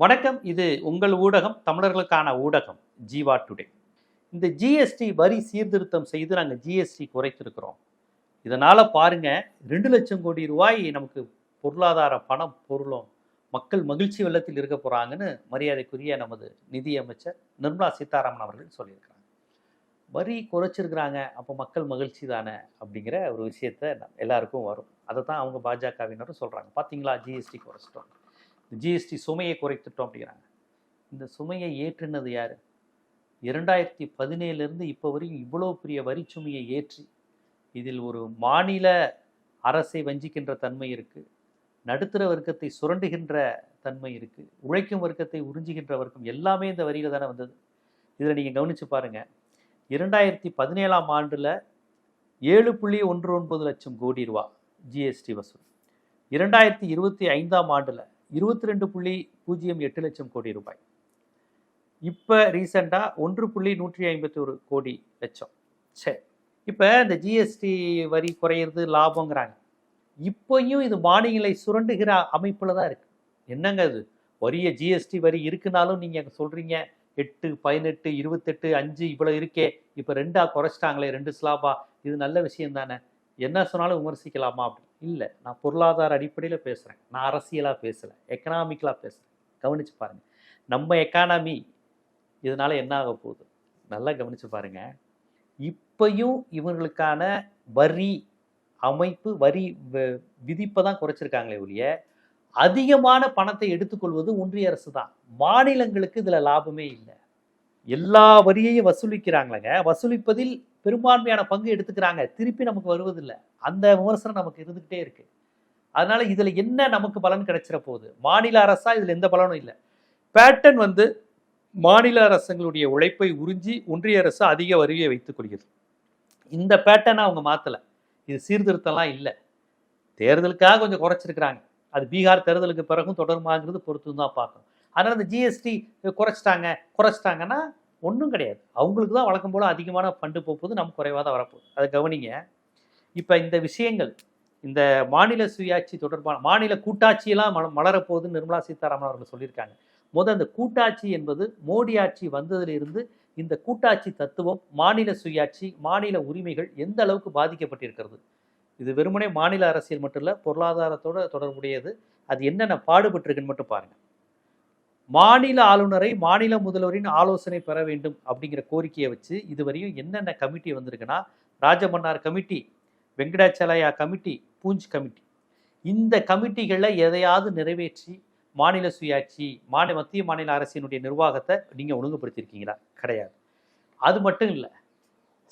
வணக்கம். இது உங்கள் ஊடகம் தமிழர்களுக்கான ஊடகம் ஜீவா டுடே. இந்த ஜிஎஸ்டி வரி சீர்திருத்தம் செய்து நாங்கள் ஜிஎஸ்டி குறைச்சிருக்கிறோம் இதனால் பாருங்க ரெண்டு லட்சம் கோடி ரூபாய் நமக்கு பொருளாதார பணம் பொருளும் மக்கள் மகிழ்ச்சி வெள்ளத்தில் இருக்க போகிறாங்கன்னு மரியாதைக்குரிய நமது நிதியமைச்சர் நிர்மலா சீதாராமன் அவர்கள் சொல்லியிருக்கிறாங்க வரி குறைச்சிருக்கிறாங்க அப்போ மக்கள் மகிழ்ச்சி தானே அப்படிங்கிற ஒரு விஷயத்த எல்லாருக்கும் வரும். அதை தான் அவங்க பாஜகவினரும் சொல்கிறாங்க பார்த்தீங்களா ஜிஎஸ்டி குறைச்சிட்டோம் ஜிஎஸ்டி சுமையை குறைத்துட்டோம் அப்படிங்கிறாங்க. இந்த சுமையை ஏற்றினது யார்? இரண்டாயிரத்தி பதினேழுலேருந்து இப்போ வரையும் இவ்வளோ பெரிய வரி சுமையை ஏற்றி இதில் ஒரு மாநில அரசை வஞ்சிக்கின்ற தன்மை இருக்குது நடுத்தர வர்க்கத்தை சுரண்டுகின்ற தன்மை இருக்குது உழைக்கும் வர்க்கத்தை உறிஞ்சுகின்ற வர்க்கம் எல்லாமே இந்த வரியில் தானே வந்தது. இதில் நீங்கள் கவனித்து பாருங்கள் இரண்டாயிரத்தி பதினேழாம் ஆண்டில் ஏழு புள்ளி ஒன்று ஒன்பது லட்சம் கோடி ரூபா ஜிஎஸ்டி வசூல். இரண்டாயிரத்தி இருபத்தி ஐந்தாம் ஆண்டில் இருபத்தி ரெண்டு புள்ளி பூஜ்ஜியம் எட்டு லட்சம் கோடி ரூபாய். இப்போ ரீசெண்டாக ஒன்று புள்ளி நூற்றி ஐம்பத்தி ஒரு கோடி லட்சம். சரி இப்போ இந்த ஜிஎஸ்டி வரி குறையிறது லாபங்கிறாங்க. இப்போயும் இது மானியங்களை சுரண்டுகிற அமைப்பில் தான் இருக்குது என்னங்க அது? வரிய ஜிஎஸ்டி வரி இருக்குனாலும் நீங்கள் சொல்கிறீங்க எட்டு பதினெட்டு இருபத்தெட்டு அஞ்சு இவ்வளோ இருக்கே இப்போ ரெண்டாக குறைச்சிட்டாங்களே ரெண்டு ஸ்லாபா? இது நல்ல விஷயம் தானே. என்ன சொன்னாலும் விமர்சிக்கலாமா அப்படி? இல்லை. நான் பொருளாதார அடிப்படையில் பேசுகிறேன் நான் அரசியலாக பேசலை. எக்கனாமிக்கலாக பேசுகிறேன் கவனித்து பாருங்கள் நம்ம எக்கானமி இதனால் என்ன ஆக போகுது? நல்லா கவனித்து பாருங்கள் இப்பையும் இவங்களுக்கான வரி அமைப்பு வரி விதிப்பை தான் குறைச்சிருக்காங்களே ஒழிய அதிகமான பணத்தை எடுத்துக்கொள்வது ஒன்றிய அரசு தான். மாநிலங்களுக்கு இதில் லாபமே இல்லை. எல்லா வரியையும் வசூலிக்கிறாங்களங்க. வசூலிப்பதில் பெரும்பான்மையான பங்கு எடுத்துக்கிறாங்க. திருப்பி நமக்கு வருவதில்லை. அந்த விமர்சனம் நமக்கு இருந்துகிட்டே இருக்கு. அதனால இதுல என்ன நமக்கு பலன் கிடைச்சிட போகுது? மாநில அரசா இதுல எந்த பலனும் இல்லை. பேட்டன் வந்து மாநில அரசுங்களுடைய உழைப்பை உறிஞ்சி ஒன்றிய அரசு அதிக வரியை வைத்துக் கொள்கிறது. இந்த பேட்டர்னை அவங்க மாத்தல. இது சீர்திருத்தம்லாம் இல்லை. தேர்தலுக்காக கொஞ்சம் குறைச்சிருக்கிறாங்க. அது பீகார் தேர்தலுக்கு பிறகும் தொடருமாங்கிறது பொறுத்து தான் பார்க்கணும். அதனால் இந்த ஜிஎஸ்டி குறைச்சிட்டாங்க குறைச்சிட்டாங்கன்னா ஒன்றும் கிடையாது. அவங்களுக்கு தான் வழக்கம் போல் அதிகமான ஃபண்டு போகுது நம்ம குறைவாக தான் வரப்போகுது. அதை கவனிங்க. இப்போ இந்த விஷயங்கள் இந்த மாநில சுயாட்சி தொடர்பான மாநில கூட்டாட்சியெல்லாம் மல மலரப்போகுதுன்னு நிர்மலா சீதாராமன் அவர்கள் சொல்லியிருக்காங்க. முதல் அந்த கூட்டாட்சி என்பது மோடி ஆட்சி வந்ததிலிருந்து இந்த கூட்டாட்சி தத்துவம் மாநில சுயாட்சி மாநில உரிமைகள் எந்த அளவுக்கு பாதிக்கப்பட்டிருக்கிறது? இது வெறுமனே மாநில அரசியல் மட்டும் இல்லை பொருளாதாரத்தோட தொடர்புடையது. அது என்னென்ன பாடுபட்டிருக்குன்னு மட்டும் பாருங்கள் மாநில ஆளுநரை மாநில முதல்வரின் ஆலோசனை பெற வேண்டும் அப்படிங்கிற கோரிக்கையை வச்சு இதுவரையும் என்னென்ன கமிட்டி வந்திருக்குன்னா Rajamannar committee Venkatachalaiah committee Punchhi committee. இந்த கமிட்டிகளில் எதையாவது நிறைவேற்றி மாநில சுயாட்சி மாநில மத்திய மாநில அரசினுடைய நிர்வாகத்தை நீங்கள் ஒழுங்குபடுத்தியிருக்கீங்களா? கிடையாது. அது மட்டும் இல்லை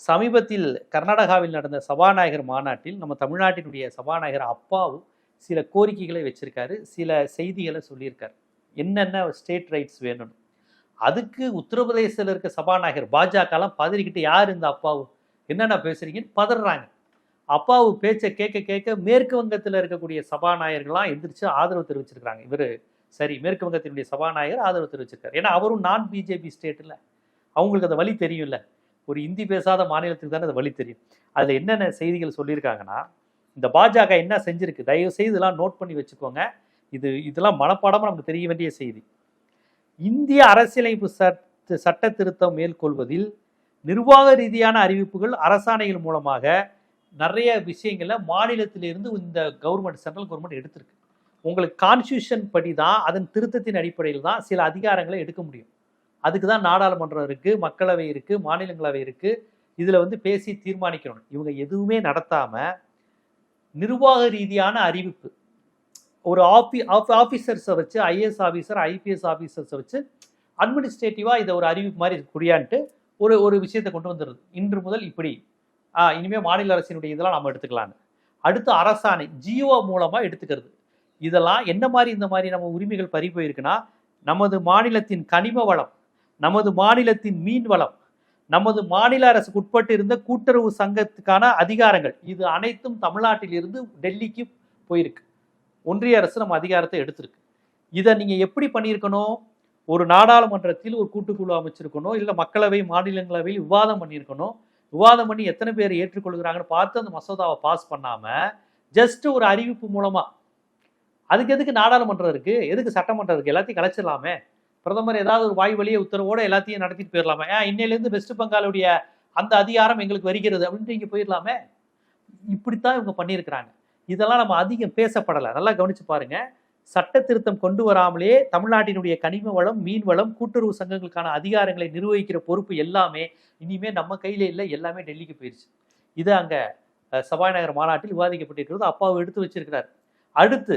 சமீபத்தில் கர்நாடகாவில் நடந்த சபாநாயகர் மாநாட்டில் நம்ம தமிழ்நாட்டினுடைய சபாநாயகர் அப்பாவும் சில கோரிக்கைகளை வச்சிருக்காரு சில செய்திகளை சொல்லியிருக்காரு. என்னென்ன ஸ்டேட் ரைட்ஸ் வேணும்னு அதுக்கு உத்தரப்பிரதேசத்தில் இருக்க சபாநாயகர் பாஜகலாம் பதறிக்கிட்டு யார் இந்த அப்பாவு? என்னென்ன பேசுகிறீங்கன்னு பதறாங்க. அப்பாவு பேச்சை கேட்க கேட்க மேற்கு வங்கத்தில் இருக்கக்கூடிய சபாநாயகர்கள்லாம் எந்திரிச்சு ஆதரவு தெரிவிச்சிருக்கிறாங்க. இவர் சரி மேற்கு வங்கத்தினுடைய சபாநாயகர் ஆதரவு தெரிவிச்சிருக்காரு. ஏன்னா அவரும் நான் பிஜேபி ஸ்டேட்டில் அவங்களுக்கு அந்த வழி தெரியும்ல. ஒரு இந்தி பேசாத மாநிலத்துக்கு தானே அது வழி தெரியும். அதில் என்னென்ன செய்திகள் சொல்லியிருக்காங்கன்னா இந்த பாஜக என்ன செஞ்சிருக்கு? தயவு செய்து இதெல்லாம் நோட் பண்ணி வச்சுக்கோங்க. இது இதெல்லாம் மனப்பாடமாக நமக்கு தெரிய வேண்டிய செய்தி. இந்திய அரசியலமைப்பு சட்ட சட்ட திருத்தம் மேற்கொள்வதில் நிர்வாக ரீதியான அறிவிப்புகள் அரசாணைகள் மூலமாக நிறைய விஷயங்களை மாநிலத்திலிருந்து இந்த கவர்மெண்ட் சென்ட்ரல் கவர்மெண்ட் எடுத்திருக்கு. உங்களுக்கு கான்ஸ்டியூஷன் படி தான் அதன் திருத்தத்தின் அடிப்படையில் தான் சில அதிகாரங்களை எடுக்க முடியும். அதுக்கு தான் நாடாளுமன்றம் இருக்குது மக்களவை இருக்குது மாநிலங்களவை இருக்குது இதில் வந்து பேசி தீர்மானிக்கணும். இவங்க எதுவுமே நடத்தாமல் நிர்வாக ரீதியான அறிவிப்பு ஒரு ஆஃபி ஆஃபீஸர்ஸை வச்சு ஐஏஎஸ் ஆஃபீஸர் ஐபிஎஸ் ஆஃபீஸர்ஸை வச்சு அட்மினிஸ்ட்ரேட்டிவாக இதை ஒரு அறிவிப்பு மாதிரி குறியான்ட்டு ஒரு ஒரு விஷயத்தை கொண்டு வந்துடுது இன்று முதல் இப்படி. இனிமேல் மாநில அரசினுடைய இதெல்லாம் நம்ம எடுத்துக்கலான்னு. அடுத்து அரசாணை ஜியோ மூலமாக எடுத்துக்கிறது. இதெல்லாம் என்ன மாதிரி இந்த மாதிரி நம்ம உரிமைகள் பறி போயிருக்குன்னா நமது மாநிலத்தின் கனிம வளம் நமது மாநிலத்தின் மீன் வளம் நமது மாநில அரசுக்கு உட்பட்டு இருந்த கூட்டுறவு சங்கத்துக்கான அதிகாரங்கள் இது அனைத்தும் தமிழ்நாட்டிலிருந்து டெல்லிக்கு போயிருக்கு. ஒன்றிய அரசு நம்ம அதிகாரத்தை எடுத்திருக்கு. இதை நீங்கள் எப்படி பண்ணியிருக்கணும்? ஒரு நாடாளுமன்றத்தில் ஒரு கூட்டுக்குழு அமைச்சிருக்கணும் இல்லை மக்களவை மாநிலங்களவையில் விவாதம் பண்ணியிருக்கணும். விவாதம் பண்ணி எத்தனை பேர் ஏற்றுக்கொள்கிறாங்கன்னு பார்த்து அந்த மசோதாவை பாஸ் பண்ணாமல் ஜஸ்ட் ஒரு அறிவிப்பு மூலமாக அதுக்கு எதுக்கு நாடாளுமன்றம் இருக்குது எதுக்கு சட்டமன்றம் இருக்குது எல்லாத்தையும் கலைச்சிடலாமே. பிரதமர் ஏதாவது ஒரு வாய் வழியை உத்தரவோட எல்லாத்தையும் நடத்திட்டு போயிடலாமே. ஏன் இன்னையிலேருந்து வெஸ்ட் பெங்காலுடைய அந்த அதிகாரம் எங்களுக்கு வருகிறது அப்படின்ட்டு இங்கே போயிடலாமே? இப்படித்தான் இவங்க பண்ணியிருக்கிறாங்க. இதெல்லாம் நம்ம அதிகம் பேசப்படலை. நல்லா கவனித்து பாருங்கள் சட்ட திருத்தம் கொண்டு வராமலே தமிழ்நாட்டினுடைய கனிம வளம் மீன் வளம் கூட்டுறவு சங்கங்களுக்கான அதிகாரங்களை நிர்வகிக்கிற பொறுப்பு எல்லாமே இனிமே நம்ம கையில இல்லை. எல்லாமே டெல்லிக்கு போயிடுச்சு இது அங்க சபாநாயகர் மாநாட்டில் விவாதிக்கப்பட்டிருக்கிறது. அப்பாவை எடுத்து வச்சிருக்கிறார். அடுத்து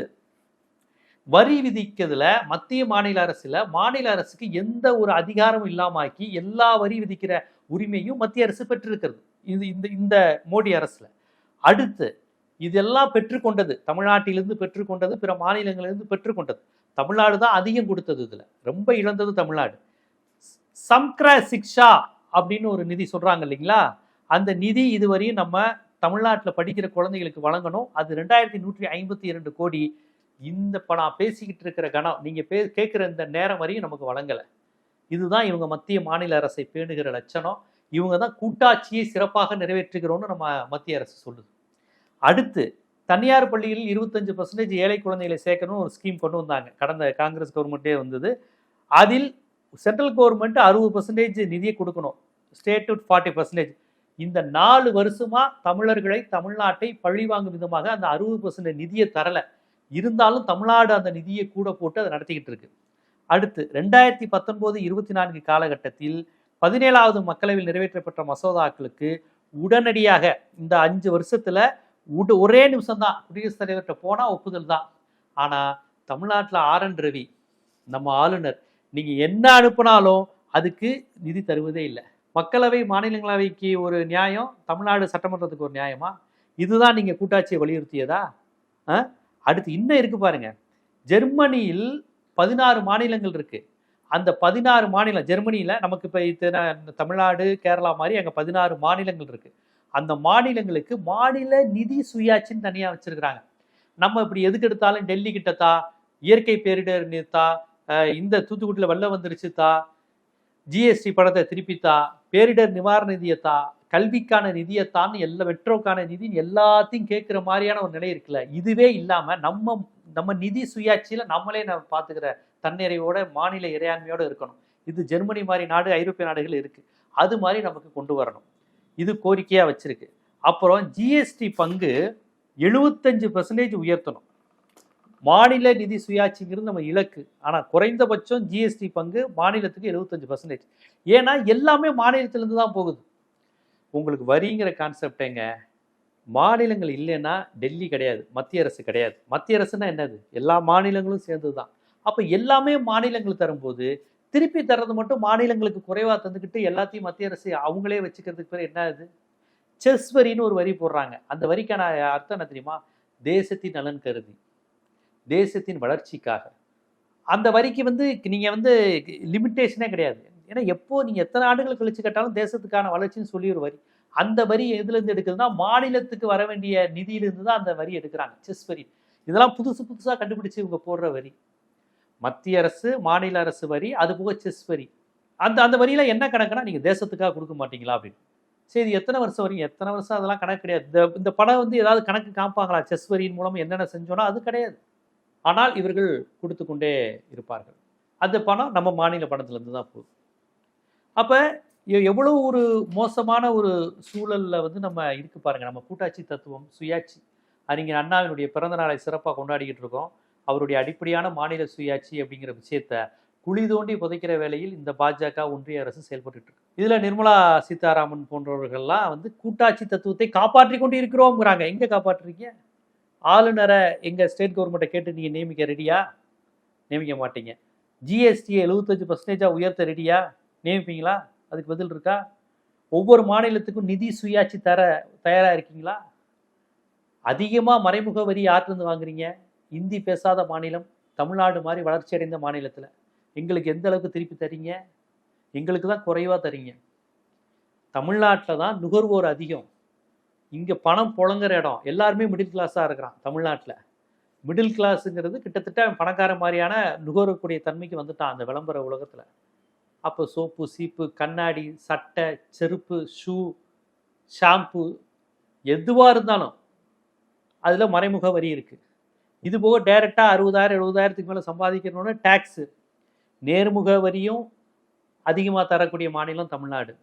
வரி விதிக்கிறதுல மத்திய மாநில அரசுல மாநில அரசுக்கு எந்த ஒரு அதிகாரமும் இல்லாமாக்கி எல்லா வரி விதிக்கிற உரிமையும் மத்திய அரசு பெற்றிருக்கிறது. இது இந்த இந்த மோடி அரசுல. அடுத்து இதெல்லாம் பெற்றுக்கொண்டது தமிழ்நாட்டிலிருந்து பெற்றுக்கொண்டது பிற மாநிலங்களிலிருந்து பெற்றுக்கொண்டது தமிழ்நாடு தான் அதிகம் கொடுத்தது இதில். ரொம்ப இழந்தது தமிழ்நாடு. சம்க்ர சிக்ஷா அப்படின்னு ஒரு நிதி சொல்கிறாங்க இல்லைங்களா? அந்த நிதி இதுவரையும் நம்ம தமிழ்நாட்டில் படிக்கிற குழந்தைகளுக்கு வழங்கணும். அது ரெண்டாயிரத்தி நூற்றி ஐம்பத்தி இரண்டு கோடி இந்த இப்போ நான் பேசிக்கிட்டு இருக்கிற கணம் நீங்கள் பே கேட்குற இந்த நேரம் வரையும் நமக்கு வழங்கலை. இதுதான் இவங்க மத்திய மாநில அரசை பேணுகிற லட்சணம். இவங்க தான் கூட்டாட்சியை சிறப்பாக நிறைவேற்றுகிறோன்னு நம்ம மத்திய அரசு சொல்லுது. அடுத்து தனியார் பள்ளியில் இருபத்தஞ்சு பர்சன்டேஜ் ஏழை குழந்தைகளை சேர்க்கணும்னு ஒரு ஸ்கீம் கொண்டு வந்தாங்க. கடந்த காங்கிரஸ் கவர்மெண்ட்டே வந்தது. அதில் சென்ட்ரல் கவர்மெண்ட் அறுபது பர்சன்டேஜ் நிதியை கொடுக்கணும். ஸ்டேட் ஃபார்ட்டி பர்சன்டேஜ் இந்த நாலு வருஷமா தமிழர்களை தமிழ்நாட்டை பழிவாங்கும் விதமாக அந்த அறுபது பர்சன்டேஜ் நிதியை தரலை. இருந்தாலும் தமிழ்நாடு அந்த நிதியை கூட போட்டு அதை நடத்திக்கிட்டு இருக்கு. அடுத்து ரெண்டாயிரத்தி பத்தொன்பது இருபத்தி நான்கு காலகட்டத்தில் பதினேழாவது மக்களவையில் நிறைவேற்றப்பட்ட மசோதாக்களுக்கு உடனடியாக இந்த அஞ்சு வருஷத்துல ஒரே நிமிஷம் தான் குடியரசுத் தலைவர்கிட்ட போனால் ஒப்புதல் தான் ஆனால் தமிழ்நாட்டில் ஆர் என் ரவி நம்ம ஆளுநர் நீங்கள் என்ன அனுப்புனாலும் அதுக்கு நிதி தருவதே இல்லை. மக்களவை மாநிலங்களவைக்கு ஒரு நியாயம் தமிழ்நாடு சட்டமன்றத்துக்கு ஒரு நியாயமா? இதுதான் நீங்கள் கூட்டாட்சியை வலியுறுத்தியதா? ஆ? அடுத்து இன்னும் இருக்கு பாருங்க. ஜெர்மனியில் பதினாறு மாநிலங்கள் இருக்கு. அந்த பதினாறு மாநிலம் ஜெர்மனியில் நமக்கு இப்போ இத்தனை தமிழ்நாடு கேரளா மாதிரி அங்கே பதினாறு மாநிலங்கள் இருக்குது அந்த மாநிலங்களுக்கு மாநில நிதி சுயாட்சின்னு தனியாக வச்சிருக்கிறாங்க. நம்ம இப்படி எதுக்கு எடுத்தாலும் டெல்லி கிட்டத்தா இயற்கை பேரிடர் நிறுத்தா இந்த தூத்துக்குடியில் வெள்ளம் வந்துருச்சுத்தா ஜிஎஸ்டி பணத்தை திருப்பித்தா பேரிடர் நிவாரண நிதியத்தா கல்விக்கான நிதியத்தான்னு எல்லா மெட்ரோக்கான நிதி எல்லாத்தையும் கேட்குற மாதிரியான ஒரு நிலை இருக்குல்ல. இதுவே இல்லாமல் நம்ம நம்ம நிதி சுயாட்சியில் நம்மளே நம்ம பார்த்துக்கிற தன்னிறைவோட மாநில இறையாண்மையோடு இருக்கணும். இது ஜெர்மனி மாதிரி நாடு ஐரோப்பிய நாடுகள் இருக்குது அது மாதிரி நமக்கு கொண்டு வரணும். இது கோரிக்கையாக வச்சிருக்கு. அப்புறம் ஜிஎஸ்டி பங்கு எழுபத்தஞ்சு பர்சன்டேஜ் உயர்த்தணும். மாநில நிதி சுயாட்சிங்கிறது நம்ம இலக்கு. ஆனால் குறைந்தபட்சம் ஜிஎஸ்டி பங்கு மாநிலத்துக்கு எழுபத்தஞ்சு பர்சன்டேஜ் ஏன்னா எல்லாமே மாநிலத்திலேருந்து தான் போகுது. உங்களுக்கு வரிங்கிற கான்செப்டேங்க மாநிலங்கள் இல்லைன்னா டெல்லி கிடையாது மத்திய அரசு கிடையாது. மத்திய அரசுனா என்னது? எல்லா மாநிலங்களும் சேர்ந்து தான் அப்போ எல்லாமே மாநிலங்கள் தரும்போது திருப்பி தர்றது மட்டும் மாநிலங்களுக்கு குறைவாக தந்துக்கிட்டு எல்லாத்தையும் மத்திய அரசு அவங்களே வச்சுக்கிறதுக்கு பேர் என்ன இது செஸ் வரின்னு ஒரு வரி போடுறாங்க. அந்த வரிக்கான அர்த்தம் என்ன தெரியுமா? தேசத்தின் நலன் கருதி. தேசத்தின் வளர்ச்சிக்காக. அந்த வரிக்கு வந்து நீங்கள் வந்து லிமிட்டேஷனே கிடையாது. ஏன்னா எப்போ நீங்கள் எத்தனை ஆண்டுகள் கழிச்சு கேட்டாலும் தேசத்துக்கான வளர்ச்சின்னு சொல்லி ஒரு வரி. அந்த வரி எதுலேருந்து எடுக்கிறதுனா எடுக்குதுன்னா மாநிலத்துக்கு வர வேண்டிய நிதியிலிருந்து தான் அந்த வரி எடுக்கிறாங்க. செஸ் வரி. இதெல்லாம் புதுசு புதுசாக கண்டுபிடிச்சு இவங்க போடுற வரி. மத்திய அரசு மாநில அரசு வரி அது போக செஸ் வரி. அந்த அந்த வரியில் என்ன கணக்குனா நீங்கள் தேசத்துக்காக கொடுக்க மாட்டீங்களா அப்படின்னு. சரி எத்தனை வருஷம் வரையும்? எத்தனை வருஷம் அதெல்லாம் கணக்கு கிடையாது. இந்த இந்த படம் வந்து ஏதாவது கணக்கு காமிப்பாங்களா? செஸ் வரியின் மூலம் என்னென்ன செஞ்சோன்னா அது கிடையாது. ஆனால் இவர்கள் கொடுத்து கொண்டே இருப்பார்கள். அந்த பணம் நம்ம மாநில பணத்துலேருந்து தான் போகுது. அப்போ எவ்வளோ ஒரு மோசமான ஒரு சூழலில் வந்து நம்ம இருக்கு பாருங்கள் நம்ம கூட்டாட்சி தத்துவம் சுயாட்சி. அறிஞர் அண்ணாவினுடைய பிறந்த நாளை சிறப்பாக கொண்டாடிக்கிட்டு இருக்கோம். அவருடைய அடிப்படையான மாநில சுயாட்சி அப்படிங்கிற விஷயத்த குழி தோண்டி புதைக்கிற வேலையில் இந்த பாஜக ஒன்றிய அரசு செயல்பட்டு இருக்கு. இதுல நிர்மலா சீதாராமன் போன்றவர்கள்லாம் வந்து கூட்டாட்சி தத்துவத்தை காப்பாற்றி கொண்டு இருக்கிறோங்கிறாங்க எங்க காப்பாற்றுறீங்க? ஆளுநரை எங்க ஸ்டேட் கவர்மெண்ட்டை கேட்டு நீங்க நியமிக்க ரெடியா? நியமிக்க மாட்டீங்க. ஜிஎஸ்டியை எழுபத்தஞ்சு பர்சன்டேஜாக உயர்த்த ரெடியா? நியமிப்பீங்களா? அதுக்கு பதில் இருக்கா? ஒவ்வொரு மாநிலத்துக்கும் நிதி சுயாட்சி தர தயாராக இருக்கீங்களா? அதிகமாக மறைமுக வரி யார்கிட்டருந்து வாங்குறீங்க? இந்தி பேசாத மாநிலம் தமிழ்நாடு மாதிரி வளர்ச்சி அடைந்த மாநிலத்தில் எங்களுக்கு எந்த அளவுக்கு திருப்பி தரீங்க? எங்களுக்கு தான் குறைவாக தரீங்க. தமிழ்நாட்டில் தான் நுகர்வோர் அதிகம். இங்கே பணம் புழங்குற இடம். எல்லாருமே மிடில் கிளாஸாக இருக்கிறான் தமிழ்நாட்டில். மிடில் கிளாஸுங்கிறது கிட்டத்தட்ட பணக்கார மாதிரியான நுகரக்கூடிய தன்மைக்கு வந்துட்டான் அந்த விளம்பர உலகத்தில். அப்போ சோப்பு சீப்பு கண்ணாடி சட்டை செருப்பு ஷூ ஷாம்பு எதுவாக இருந்தாலும் அதில் மறைமுக வரி இருக்குது இது போக டைரெக்டாக அறுபதாயிரம் எழுபதாயிரத்துக்கு மேலே சம்பாதிக்கிறோன்னு டேக்ஸு நேர்முக வரியும் அதிகமாக தரக்கூடிய மாநிலம் தமிழ்நாடு.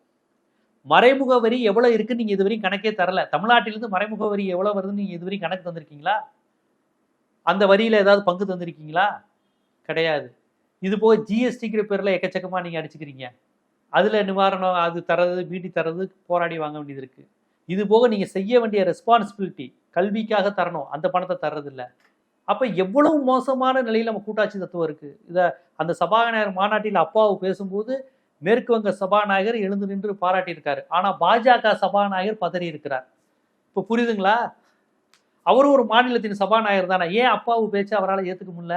மறைமுக வரி எவ்வளோ இருக்குன்னு நீங்கள் இதுவரையும் கணக்கே தரல. தமிழ்நாட்டிலிருந்து மறைமுக வரி எவ்வளோ வருதுன்னு நீங்கள் இதுவரையும் கணக்கு தந்திருக்கீங்களா? அந்த வரியில் ஏதாவது பங்கு தந்திருக்கீங்களா? கிடையாது. இது போக ஜிஎஸ்டிங்கிற பேரில் எக்கச்சக்கமாக நீங்கள் அடிச்சுக்கிறீங்க. அதில் நிவாரணம் அது தரது மீட்டி தரது போராடி வாங்க வேண்டியது இருக்குது இது போக நீங்கள் செய்ய வேண்டிய ரெஸ்பான்சிபிலிட்டி கல்விக்காக தரணும். அந்த பணத்தை தர்றதில்லை. அப்போ எவ்வளவு மோசமான நிலையில் நம்ம கூட்டாட்சி தத்துவம் இருக்குது இதை அந்த சபாநாயகர் மாநாட்டில் அப்பாவு பேசும்போது மேற்கு வங்க சபாநாயகர் எழுந்து நின்று பாராட்டியிருக்காரு. ஆனால் பாஜக சபாநாயகர் பதறி இருக்கிறார் இப்போ புரியுதுங்களா? அவரும் ஒரு மாநிலத்தின் சபாநாயகர் தானே. ஏன் அப்பாவு பேச்சு அவரால் ஏற்றுக்க முடியல?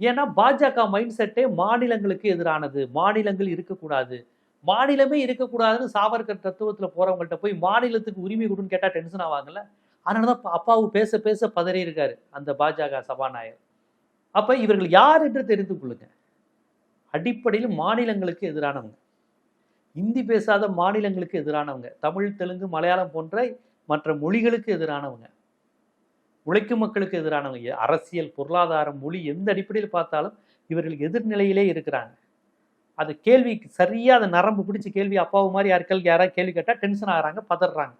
ஏன்னா பாஜக மைண்ட் செட்டே மாநிலங்களுக்கு எதிரானது. மாநிலங்கள் இருக்கக்கூடாது. மாநிலமே இருக்கக்கூடாதுன்னு சாவர்கர் தத்துவத்தில் போகிறவங்கள்ட்ட போய் மாநிலத்துக்கு உரிமை கொடுன்னு கேட்டால் டென்ஷன் ஆவாங்கல்ல? அதனால தான் அப்பாவு பேச பேச பதறி இருக்காரு அந்த பாஜக சபாநாயகர். அப்போ இவர்கள் யார் என்று தெரிந்து கொள்ளுங்க. அடிப்படையில் மாநிலங்களுக்கு எதிரானவங்க. இந்தி பேசாத மாநிலங்களுக்கு எதிரானவங்க. தமிழ் தெலுங்கு மலையாளம் போன்ற மற்ற மொழிகளுக்கு எதிரானவங்க. உழைக்கும் மக்களுக்கு எதிரானவங்க. அரசியல் பொருளாதாரம் மொழி எந்த அடிப்படையில் பார்த்தாலும் இவர்கள் எதிர்நிலையிலே இருக்கிறாங்க. அது கேள்விக்கு சரியாக அதை நரம்பு பிடிச்சி கேள்வி அப்பாவு மாதிரி யாருக்கள் யாராவது கேள்வி கேட்டால் டென்ஷன் ஆகிறாங்க பதறாங்க.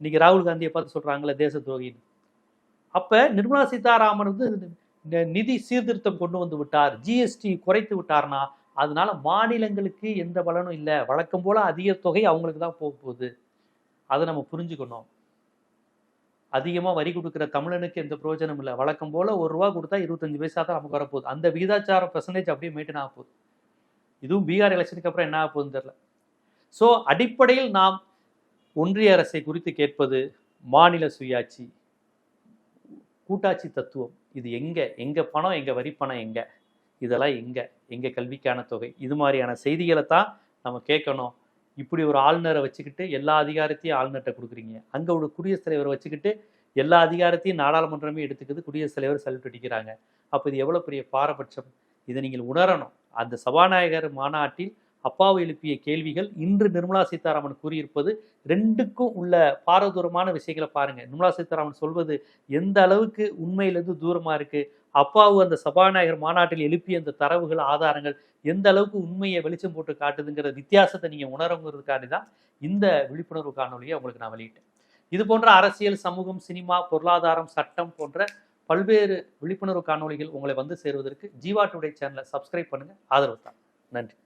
இன்னைக்கு ராகுல் காந்தியை பார்த்து சொல்றாங்களே தேச துரோகின்னு. அப்ப நிர்மலா சீதாராமன் வந்து நிதி சீர்திருத்தம் கொண்டு வந்து விட்டார். ஜிஎஸ்டி குறைத்து விட்டார்னா அதனால மாநிலங்களுக்கு எந்த பலனும் இல்லை. வழக்கம் போல அதிக தொகை அவங்களுக்கு தான் போக போகுது. அதை நம்ம புரிஞ்சுக்கணும். அதிகமாக வரி கொடுக்குற தமிழனுக்கு எந்த பிரயோஜனம் இல்லை. வழக்கம் போல் ஒரு ரூபா கொடுத்தா இருபத்தஞ்சு பைசா தான் நமக்கு வரப்போகுது. அந்த விகிதாச்சார பெர்சன்டேஜ் அப்படியே மெயின்டைன் ஆக போகுது. இதுவும் பீகார் எலெக்ஷனுக்கு அப்புறம் என்ன ஆக போகுதுன்னு தெரில ஸோ அடிப்படையில் நாம் ஒன்றிய அரசை குறித்து கேட்பது மாநில சுயாட்சி. கூட்டாட்சி தத்துவம். இது எங்கே? எங்கே பணம் எங்கள் வரி பணம் எங்கே? இதெல்லாம் எங்கே? எங்கள் கல்விக்கான தொகை? இது மாதிரியான செய்திகளை தான் நம்ம கேட்கணும். இப்படி ஒரு ஆளுநரை வச்சுக்கிட்டு எல்லா அதிகாரத்தையும் ஆளுநர்கிட்ட கொடுக்குறீங்க. அங்கே ஒரு குடியரசுத் தலைவரை வச்சுக்கிட்டு எல்லா அதிகாரத்தையும் நாடாளுமன்றமே எடுத்துக்குது குடியரசுத் தலைவர் சல்யூட் அடிக்கிறாங்க. அப்போ இது எவ்வளோ பெரிய பாரபட்சம்? இதை நீங்கள் உணரணும். அந்த சபாநாயகர் மாநாட்டில் அப்பாவு எழுப்பிய கேள்விகள் இன்று நிர்மலா சீதாராமன் கூறியிருப்பது ரெண்டுக்கும் உள்ள பாரதூரமான விஷயங்களை பாருங்க. நிர்மலா சீதாராமன் சொல்வது எந்த அளவுக்கு உண்மையிலிருந்து தூரமா இருக்கு? அப்பாவு அந்த சபாநாயகர் மாநாட்டில் எழுப்பிய அந்த தரவுகள் ஆதாரங்கள் எந்த அளவுக்கு உண்மையை வெளிச்சம் போட்டு காட்டுதுங்கிற வித்தியாசத்தை நீங்க உணரங்கிறதுக்காண்டி தான் இந்த விழிப்புணர்வு காணொலியை உங்களுக்கு நான் வெளியிட்டேன். இது போன்ற அரசியல் சமூகம் சினிமா பொருளாதாரம் சட்டம் போன்ற பல்வேறு விழிப்புணர்வு காணொளிகள் உங்களை வந்து சேருவதற்கு ஜீவா டுடே சேனலை சப்ஸ்கிரைப் பண்ணுங்க. ஆதரவு தான். நன்றி.